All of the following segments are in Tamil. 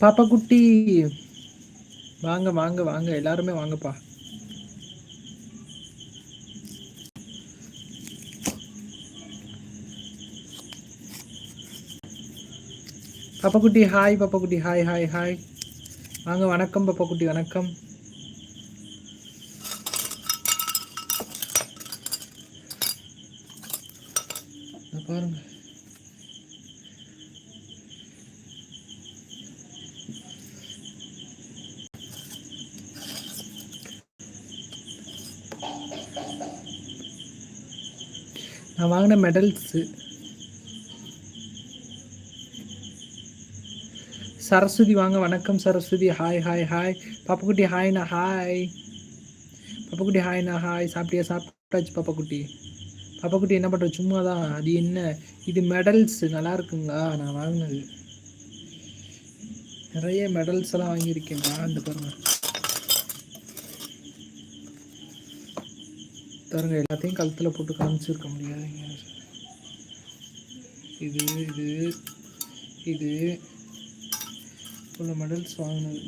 பாப்பா குட்டி வாங்க வாங்க வாங்க. எல்லாருமே வாங்கப்பா. பாப்பா குட்டி ஹாய் பாப்பா குட்டி ஹாய் ஹாய் ஹாய் வாங்க வணக்கம் பாப்பா குட்டி வணக்கம் இதோ பாருங்க நான் வாங்கின மெடல்ஸு சரஸ்வதி வாங்க வணக்கம் சரஸ்வதி. ஹாய் ஹாய் ஹாய் பாப்பக்குட்டி ஹாய்ண்ணா ஹாய் பாப்பக்குட்டி ஹாய்ண்ணா ஹாய் சாப்பிட்டியா? சாப்பிட்டாச்சு பாப்பாக்குட்டி. பாப்பாக்குட்டி என்ன பண்ணுற சும்மா தான் அது என்ன? இது மெடல்ஸ் நல்லா இருக்குங்களா? நான் வாங்கினது. நிறைய மெடல்ஸ் எல்லாம் வாங்கியிருக்கேன். அந்த பாருங்கள் பாருங்க எல்லாத்தையும் கழுத்தில் போட்டு காமிச்சிருக்க முடியாதுங்க. இது இது இது. இவ்வளோ மெடல்ஸ் வாங்கினது.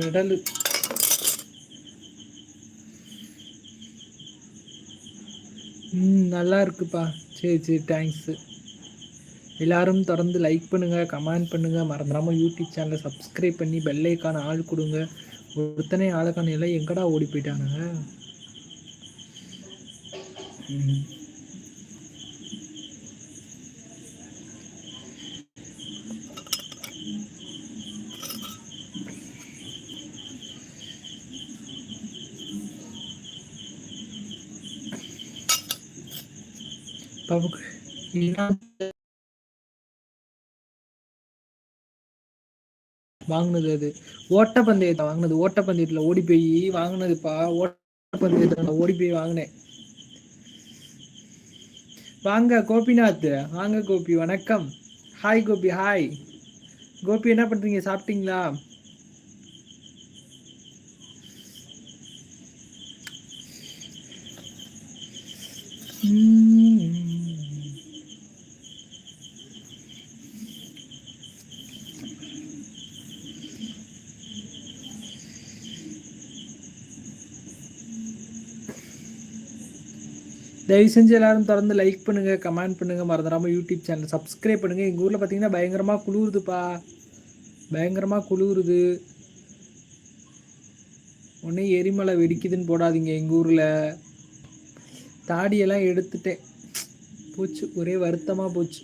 மெடலு ம் நல்லா இருக்குப்பா. சரி சரி தேங்க்ஸு எல்லாரும் தொடர்ந்து லைக் பண்ணுங்கள் கமெண்ட் பண்ணுங்கள் மறந்துடாமல் யூடியூப் சேனலை சப்ஸ்கிரைப் பண்ணி பெல்லைக்கான ஆள் கொடுங்க. ஒருத்தனே ஆளுக்கான எல்லாம் எங்கடா ஓடி போயிட்டானுங்க? பாபுக்கு வாங்கினது அது. ஓட்டப்பந்தயத்தை வாங்கினது. ஓட்டப்பந்தயத்தில் ஓடி போய் வாங்கினதுப்பா. ஓட்டப்பந்தயத்தில் நான் ஓடி போய் வாங்கினேன். வாங்க கோபிநாத். வாங்க கோபி. வணக்கம். ஹாய் கோபி. ஹாய் கோபி என்ன பண்றீங்க? சாப்பிட்டீங்களா? ம். தயவு செஞ்சு எல்லாரும் தொடர்ந்து லைக் பண்ணுங்க கமெண்ட் பண்ணுங்க மறந்துடாம யூடியூப் சேனல் சப்ஸ்கிரைப் பண்ணுங்க. எங்கள் ஊரில் பார்த்தீங்கன்னா பயங்கரமாக குளிருதுப்பா. பயங்கரமாக குளிருது. ஒன்றே எரிமலை வெடிக்குதுன்னு போடாதீங்க எங்கள் ஊரில். தாடியெல்லாம் எடுத்துட்டேன். போச்சு ஒரே வருத்தமாக போச்சு.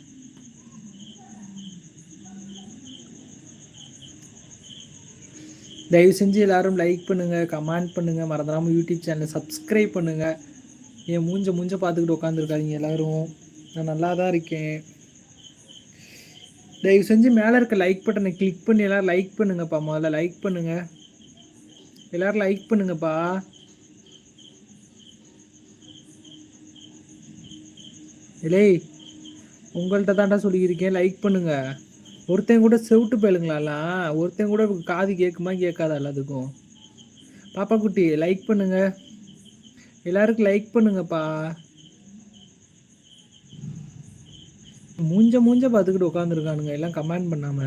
தயவு செஞ்சு எல்லாரும் லைக் பண்ணுங்கள் கமெண்ட் பண்ணுங்க மறந்துடாமல் யூடியூப் சேனலை சப்ஸ்கிரைப் பண்ணுங்கள் என் மூஞ்ச மூஞ்ச பார்த்துக்கிட்டு உட்காந்துருக்காதீங்க எல்லோரும். நான் நல்லா தான் இருக்கேன். தயவு செஞ்சு மேலே இருக்க லைக் பட்டனை கிளிக் பண்ணி எல்லோரும் லைக் பண்ணுங்கப்பா. முதல்ல லைக் பண்ணுங்க. எல்லோரும் லைக் பண்ணுங்கப்பா. இலே உங்கள்கிட்ட தான்டா சொல்லியிருக்கேன். லைக் பண்ணுங்க. ஒருத்தன் கூட செவிட்டு போயிலுங்களாலாம் ஒருத்தன் கூட காது கேட்குமா கேட்காதா எல்லாத்துக்கும்? பாப்பா குட்டி லைக் பண்ணுங்கள் எல்லாருக்கும் லைக் பண்ணுங்கப்பா. மூஞ்ச மூஞ்ச பார்த்துக்கிட்டு உட்காந்துருக்கானுங்க எல்லாம் கமெண்ட் பண்ணாம.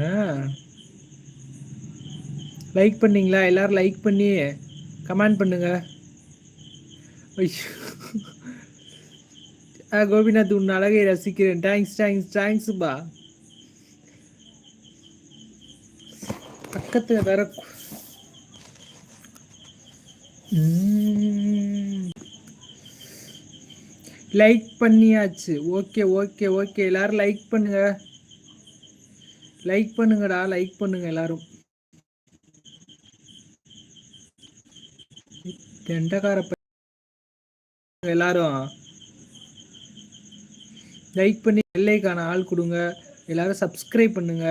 லைக் பண்ணீங்களா? எல்லாரும் லைக் பண்ணி கமெண்ட் பண்ணுங்க. ஐயோ. ஆ, கோபிநாத் உன் அழகை ரசிக்கிறேன். தேங்க்ஸ் தேங்க்ஸ் தேங்க்ஸ்ப்பா பக்கத்தில் வேற லைக் பண்ணியாச்சு. ஓகே ஓகே ஓகே எல்லாரும் லைக் பண்ணுங்க. லைக் பண்ணுங்கடா லைக் பண்ணுங்க எல்லாரும். தெண்டக்கார எல்லாரும். லைக் பண்ணி எல்லைக்கான ஆள் கொடுங்க. எல்லாரும் சப்ஸ்கிரைப் பண்ணுங்க.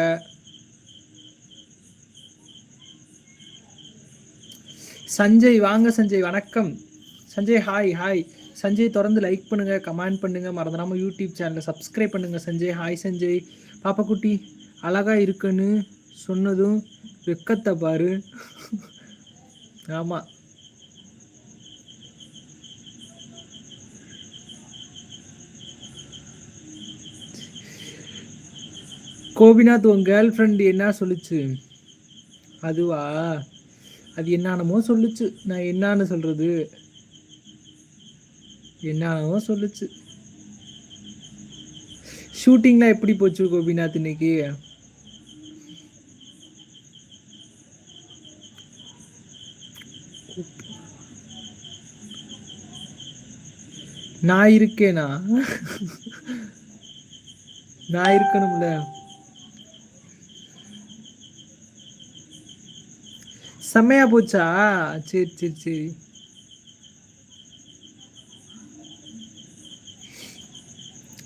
சஞ்சய் வாங்க சஞ்சய். வணக்கம். சஞ்சய் ஹாய் ஹாய் சஞ்சய் தொடர்ந்து லைக் பண்ணுங்க கமெண்ட் பண்ணுங்க. மறந்துடாம யூடியூப் சேனலை சப்ஸ்கிரைப் பண்ணுங்க சஞ்சய். ஹாய் சஞ்சய். பாப்பாக்குட்டி அழகா இருக்குன்னு சொன்னதும் வெக்கத்தை பாரு. ஆமாம் கோபிநாத் உன் கேர்ள் ஃப்ரெண்ட் என்ன சொல்லுச்சு? அதுவா? அது என்னானமோ சொல்லுச்சு. நான் என்னான்னு சொல்றது? என்னவோ சொல்லுச்சு. ஷூட்டிங்லாம் எப்படி போச்சு கோபிநாத் இன்னைக்கு? நான் இருக்கேனா? நான் இருக்கணும்ல. செம்மையா போச்சா? சரி சரி சரி.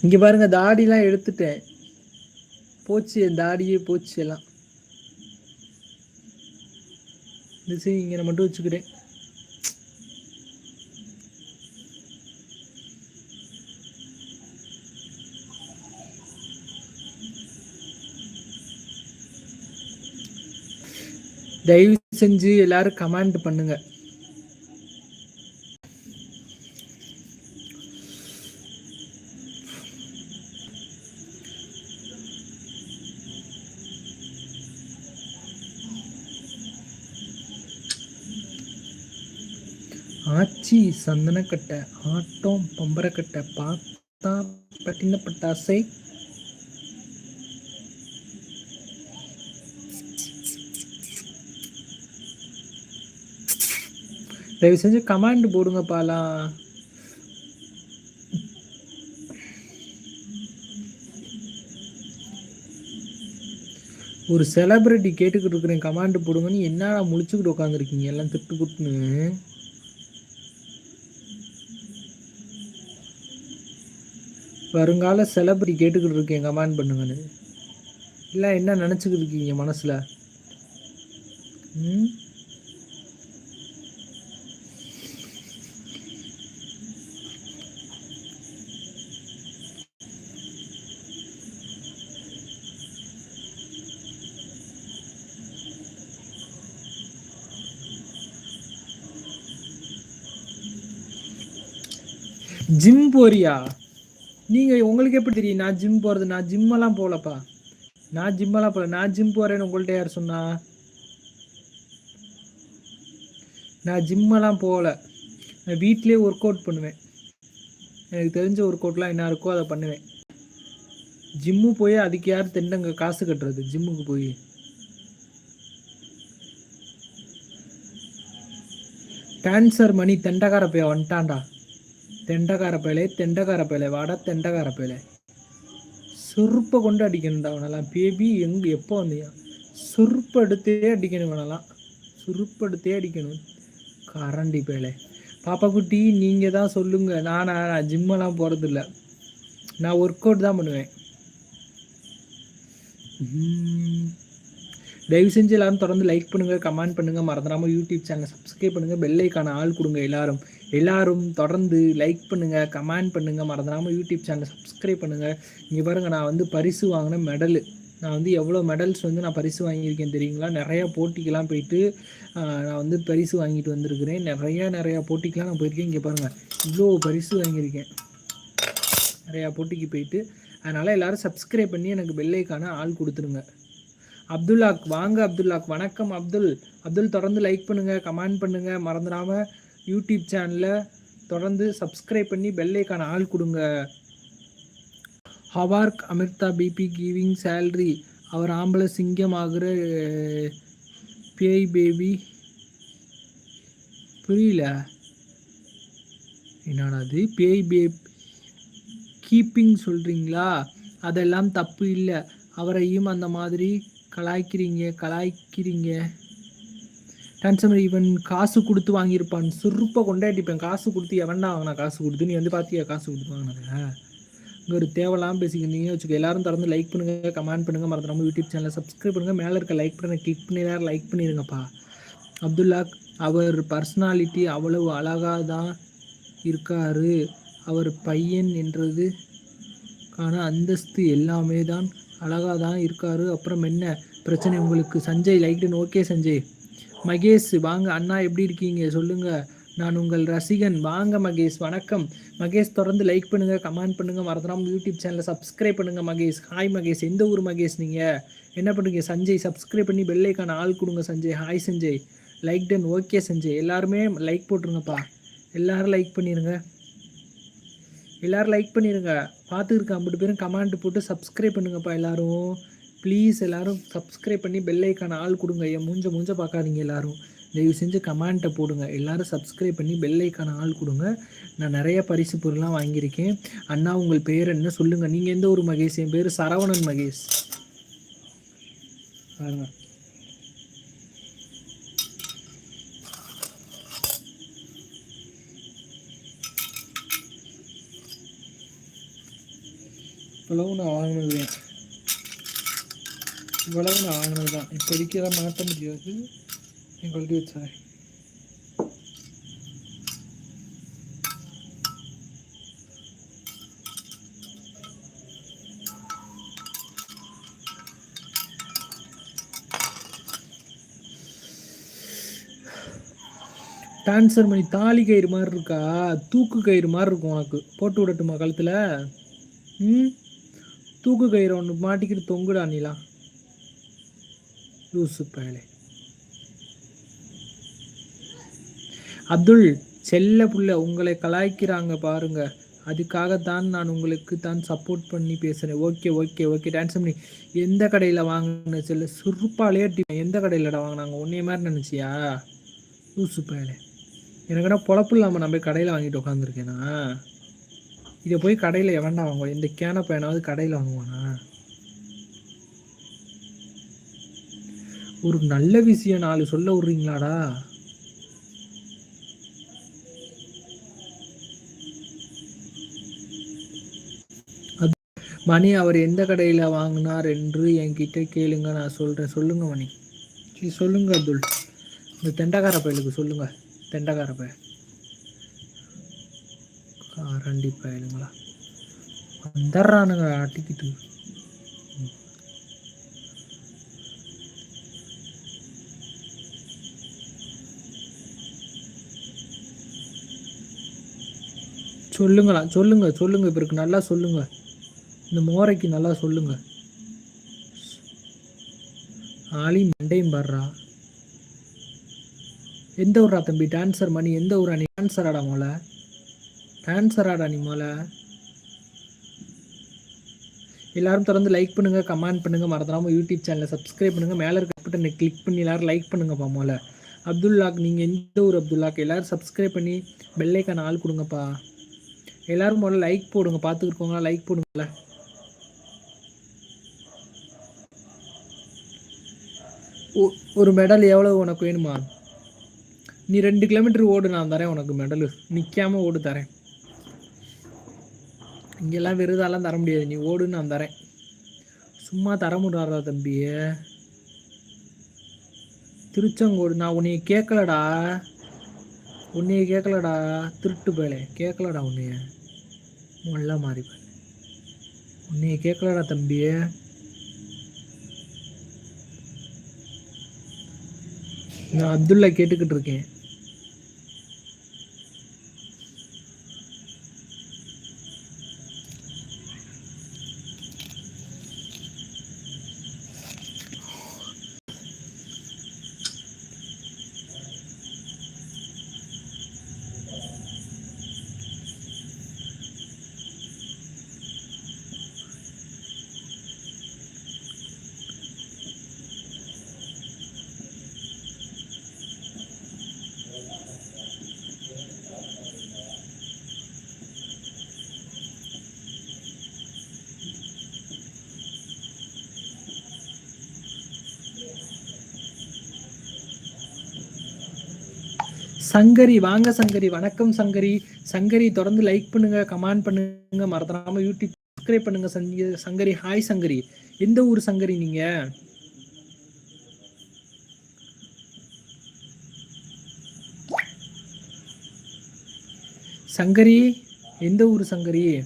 இங்கே பாருங்க தாடிலாம் எடுத்துட்டேன். போச்சு என் தாடியே போச்சு எல்லாம். இந்த இங்கே நான் மட்டும் வச்சுக்கிறேன். தயவு செஞ்சு எல்லாரும் கமெண்ட் பண்ணுங்க. சந்தனக்கட்டை ஆட்டம் பம்பரக்கட்டை பார்த்தா பட்டின பட்டாசை தயவு செஞ்சு கமாண்ட் போடுங்கப்பாலாம் ஒரு செலிபிரிட்டி கேட்டுக்கிட்டு இருக்கிறேன் கமாண்ட் போடுங்கன்னு என்னடா முழிச்சுக்கிட்டு உட்காந்துருக்கீங்க எல்லாம் திட்டு குட்டுன்னு வருங்கால செலிபிரிட்டி கேட்டுக்கிட்டு இருக்கேன் கமாண்ட் பண்ணுங்கன்னு. இல்லை என்ன நினச்சிக்கிட்டு இருக்கீங்க மனசில்? ம்? ஜிம் போறியா? நீங்கள் உங்களுக்கு எப்படி தெரியும்? நான் ஜிம் போகிறது நான் ஜிம்மெல்லாம் போகலப்பா. நான் ஜிம்மெல்லாம் போகல. நான் ஜிம் போகிறேன்னு உங்கள்கிட்ட யார் சொன்னா? நான் ஜிம்மெல்லாம் போகல. நான் வீட்லேயே ஒர்க் அவுட் பண்ணுவேன். எனக்கு தெரிஞ்ச ஒர்க் அவுட்லாம் என்ன இருக்கோ அதை பண்ணுவேன். ஜிம்மு போய் அதுக்கு யார் தெண்டங்க காசு கட்டுறது? ஜிம்முக்கு போய். டான்சர் மணி தெண்டக்கார போய் வந்துட்டான்டா. தெண்டக்கார பயலே தெண்டக்கார பயலே வாடா தெண்டக்கார பயலே சொருப்பை கொண்டு அடிக்கணும்டா அவனெல்லாம் பேபி எங்க எப்போ வந்தியா? சுருப்பு எடுத்தே அடிக்கணும் அவனெல்லாம் சுருப்பு எடுத்தே அடிக்கணும். கரண்டி பயலே. பாப்பா குட்டி நீங்கள் தான் சொல்லுங்கள் நானா நான் ஜிம்மெல்லாம் போகிறதில்ல நான் ஒர்க் அவுட் தான் பண்ணுவேன். தயவு செஞ்சு எல்லாரும் தொடர்ந்து லைக் பண்ணுங்க கமெண்ட் பண்ணுங்க. மறந்துடாம யூடியூப் சேனல் சப்ஸ்கிரைப் பண்ணுங்க. பெல்லைக்கான ஆள் கொடுங்க எல்லாரும். எல்லாரும் தொடர்ந்து லைக் பண்ணுங்க கமெண்ட் பண்ணுங்க மறந்துடாமல் யூடியூப் சேனல் சப்ஸ்கிரைப் பண்ணுங்க. இங்கே பாருங்க நான் வந்து பரிசு வாங்கின மெடலு நான் வந்து எவ்வளோ மெடல்ஸ் வந்து நான் பரிசு வாங்கியிருக்கேன் தெரியுங்களா? நிறையா போட்டிக்கெலாம் போயிட்டு நான் வந்து பரிசு வாங்கிட்டு வந்திருக்கிறேன். நிறையா நிறையா போட்டிக்கெலாம் நான் போயிருக்கேன். இங்கே பாருங்கள் இவ்வளோ பரிசு வாங்கியிருக்கேன். நிறையா போட்டிக்கு போயிட்டு அதனால் எல்லோரும் சப்ஸ்கிரைப் பண்ணி எனக்கு பெல்லைக்கான ஆள் கொடுத்துருங்க. அப்துல்லாக் வாங்க அப்துல்லாக். வணக்கம் அப்துல். அப்துல் தொடர்ந்து லைக் பண்ணுங்கள் கமெண்ட் பண்ணுங்கள் மறந்துடாமல் யூடியூப் சேனலில் தொடர்ந்து சப்ஸ்கிரைப் பண்ணி பெல்லைக்கான ஆள் கொடுங்க. ஹவார்க் அமிர்தா பிபி கிவிங் சேல்ரி அவர் ஆம்பளை சிங்கம் ஆகிற பேய் பேபி புரியல? என்னடாது? பேய் பேப் கீப்பிங் சொல்கிறீங்களா அதெல்லாம் தப்பு இல்லை. அவரையும் அந்த மாதிரி கலாய்க்கிறீங்க கலாய்க்கிறீங்க. கன்சூமர் இவன் காசு கொடுத்து வாங்கியிருப்பான். சுருப்பை கொண்டாடிப்பேன் காசு கொடுத்து எவன்டா வாங்கினா காசு கொடுத்து? நீ வந்து பார்த்தியா காசு கொடுத்து வாங்கினத? இங்கே ஒரு தேவையில்லாமல் பேசிக்கிறீங்க வச்சுக்கோ. எல்லாரும் திறந்து லைக் பண்ணுங்கள் கமெண்ட் பண்ணுங்கள் மறந்துடாமல் யூடியூப் சேனலை சப்ஸ்கிரைப் பண்ணுங்கள் மேலே இருக்க லைக் பண்ண கிளிக் பண்ணி எல்லாரும் லைக் பண்ணிடுங்கப்பா அப்துல்லா அவர் பர்சனாலிட்டி அவ்வளவு அழகாக தான் இருக்காரு. அவர் பையன் என்றது காண அந்தஸ்து எல்லாமே தான் அழகாக தான் இருக்காரு. அப்புறம் என்ன? பிரச்சனை உங்களுக்கு? Sanjay like okay Sanjay. Mahesh வாங்க அண்ணா எப்படி இருக்கீங்க? சொல்லுங்க. நான் உங்கள் ரசிகன். வாங்க மகேஷ் வணக்கம். மகேஷ் தொடர்ந்து லைக் பண்ணுங்க கமெண்ட் பண்ணுங்க. மறந்துடாமல் யூடியூப் சேனலை சப்ஸ்கிரைப் பண்ணுங்க மகேஷ். ஹாய் மகேஷ். எந்த ஊர் மகேஷ் நீங்க? என்ன பண்ணுறீங்க சஞ்சய் சப்ஸ்கிரைப் பண்ணி பெல்லைக்கான ஆள் கொடுங்க Sanjay. Hi Sanjay. Like done okay Sanjay. எல்லாருமே லைக் போட்டுருங்கப்பா. எல்லாரும் லைக் பண்ணிடுங்க எல்லாரும் லைக் பண்ணிடுங்க பார்த்துருக்கேன் ஐம்பது பேரும் கமெண்ட் போட்டு சப்ஸ்கிரைப் பண்ணுங்கப்பா எல்லாரும். ப்ளீஸ் எல்லாரும் சப்ஸ்கிரைப் பண்ணி பெல் ஐக்கான ஆள் கொடுங்க. என் மூஞ்ச மூஞ்ச பார்க்காதீங்க எல்லோரும். தயவு செஞ்சு கமெண்ட்டை போடுங்க. எல்லாரும் சப்ஸ்கிரைப் பண்ணி பெல் ஐக்கான ஆள் கொடுங்க. நான் நிறைய பரிசு பொருள்லாம் வாங்கியிருக்கேன். அண்ணா உங்கள் பேர் என்ன? சொல்லுங்கள் நீங்கள் எந்த ஒரு மகேஷ்? என் பேர் சரவணன் மகேஷ். பாருங்க ஹலோ நான் வாங்கினது இவ்வளவு நான் வாங்கினது தான் இப்போதைக்கு எல்லாம் மாற்ற முடியாது. நீங்கள் கொல்டி வச்சாரேன் டான்சர் மணி தாலி கயிறு மாதிரி இருக்கா? தூக்கு கயிறு மாதிரி இருக்கும் உனக்கு. போட்டு விடட்டுமா கழுத்தில்? ம்? தூக்கு கயிறு ஒன்று மாட்டிக்கிட்டு தொங்குடா நீலாம் லூசு பயலே. அப்துல் செல்ல புள்ள உங்களை கலாய்க்கிறாங்க பாருங்க. அதுக்காகத்தான் நான் உங்களுக்கு தான் சப்போர்ட் பண்ணி பேசுகிறேன் ஓகே ஓகே ஓகே டான்ஸ் பண்ணி எந்த கடையில் வாங்கின செல்ல? சுருப்பாலே எந்த கடையிலடா வாங்கினாங்க? ஒன்றே மாதிரி நினச்சியா? லூசு பயலே. எனக்குன்னா பொழப்பு இல்லாமல் நான் போய் கடையில் வாங்கிட்டு உட்காந்துருக்கேனா இதை போய் கடையில் எவன்டா வாங்குவோம் இந்த கேன பையனாவது கடையில் வாங்குவானா? ஒரு நல்ல விஷயம் நாலு சொல்ல விட்றீங்களாடா? அது மணி அவர் எந்த கடையில் வாங்கினார் என்று என்கிட்ட கேளுங்க நான் சொல்கிறேன் சொல்லுங்க மணி. சரி சொல்லுங்க அப்துல். இந்த தெண்டக்கார பயலுக்கு சொல்லுங்க. தெண்டக்கார பயல். கண்டிப்பாக பயலுங்களா? வந்துடுறானுங்க ஆட்டிக்கிட்டு. சொல்லுங்களா சொல்லுங்க சொல்லுங்க. இவருக்கு நல்லா சொல்லுங்க. இந்த மோரைக்கு நல்லா சொல்லுங்க. ஆளி மண்டையும் பாடுறா. எந்த ஊரா தம்பி? டான்சர் மணி எந்த ஊரா நீ? டான்சராடா மோல டான்சராடா நீ மோல எல்லாரும் தொடர்ந்து லைக் பண்ணுங்க கமெண்ட் பண்ணுங்க. மறந்துடாம யூடியூப் சேனலை சப்ஸ்கிரைப் பண்ணுங்க. மேலே இருக்க பட்டனை கிளிக் பண்ணி எல்லாரும் லைக் பண்ணுங்கப்பா மோல அப்துல்லாக் நீங்கள் எந்த ஊர் அப்துல்லாக் எல்லாரும் சப்ஸ்கிரைப் பண்ணி பெல்லைக்கான ஆள் கொடுங்கப்பா. எல்லாரும் முதல்ல லைக் போடுங்க. பார்த்துக்கிருக்கோங்களா லைக் போடுங்கள ஒரு மெடல் எவ்வளோ உனக்கு வேணுமா? நீ ரெண்டு கிலோமீட்டர் ஓடு. நான் தரேன் உனக்கு மெடலு நிற்காம ஓடு தரேன். இங்கெல்லாம் விருதாலாம் தர முடியாது. நீ ஓடுன்னு நான் தரேன். சும்மா தர முடியாதா தம்பியே திருச்செங்கோடு. நான் உன்னைய கேட்கலடா. உன்னைய கேட்கலடா திருட்டு பயலே. கேட்கலடா உன்னைய. முல்ல மாறி உன்னைய கேட்கலடா தம்பியே. நான் அப்துல்லா கேட்டுக்கிட்டு இருக்கேன். சங்கரி வாங்க சங்கரி வணக்கம் சங்கரி. சங்கரி தொடர்ந்து லைக் பண்ணுங்க கமெண்ட் பண்ணுங்க. மறந்துடாம யூடியூப் சப்ஸ்கிரைப் பண்ணுங்க சங்க- சங்கரி. ஹாய் சங்கரி. எந்த ஊர் சங்கரி நீங்க? சங்கரி எந்த ஊர் சங்கரி?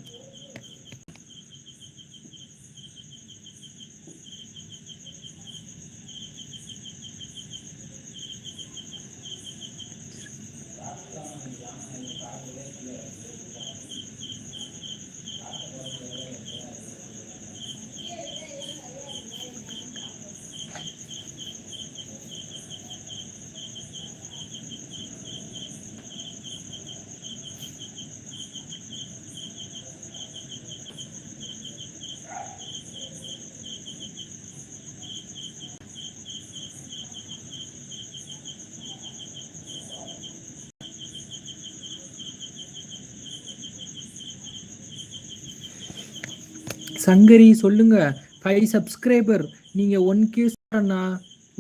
சங்கரி சொல்லுங்க. ஃபைவ் சப்ஸ்கிரைபர் நீங்க ஒன் கே அண்ணா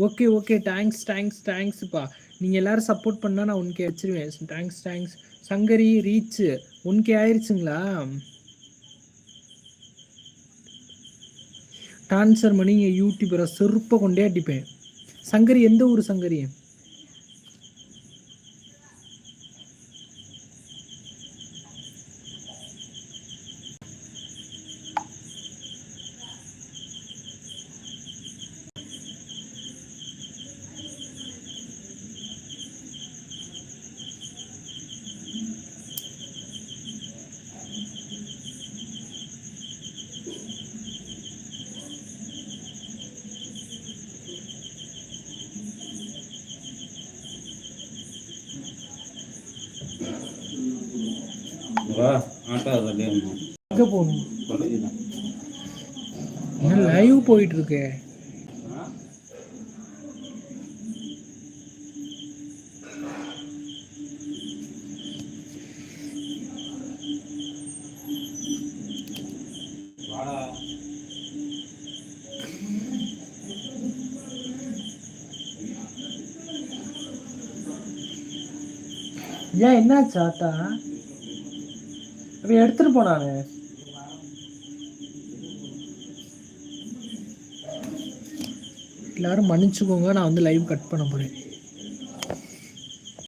ஓகே ஓகே தேங்க்ஸ் தேங்க்ஸ் தேங்க்ஸ்ப்பா நீங்க எல்லாரும் சப்போர்ட் பண்ணா நான் ஒன் கே வச்சிருவேன். Thanks thanks Sankari reach one K ஆயிருச்சுங்களா? Dancer Mani யூடியூபரை செருப்பை கொண்டே அடிப்பேன். சங்கரி எந்த ஊர் சங்கரி? வா ஆட்டோ ரெடி எங்க போகணும்? என்ன லைவ் போயிட்டு இருக்கு? ஏன் என்னாச்சு ஆத்தா? அவன் எடுத்துட்டு போனானு எல்லாரும் மன்னிச்சுக்கோங்க நான் வந்து லைவ் கட் பண்ண போறேன்.